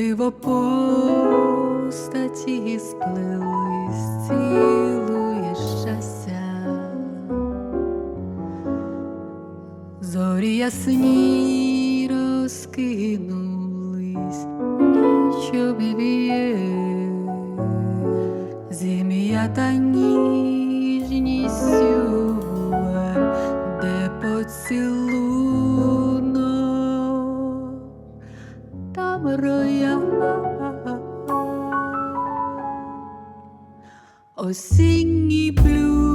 диво постаті сплелись, цілує щастя. Зорі ясні розкинулись, ніч обвіє, зім'я та ніжністю, Tamarayaman. O oh, singy blue.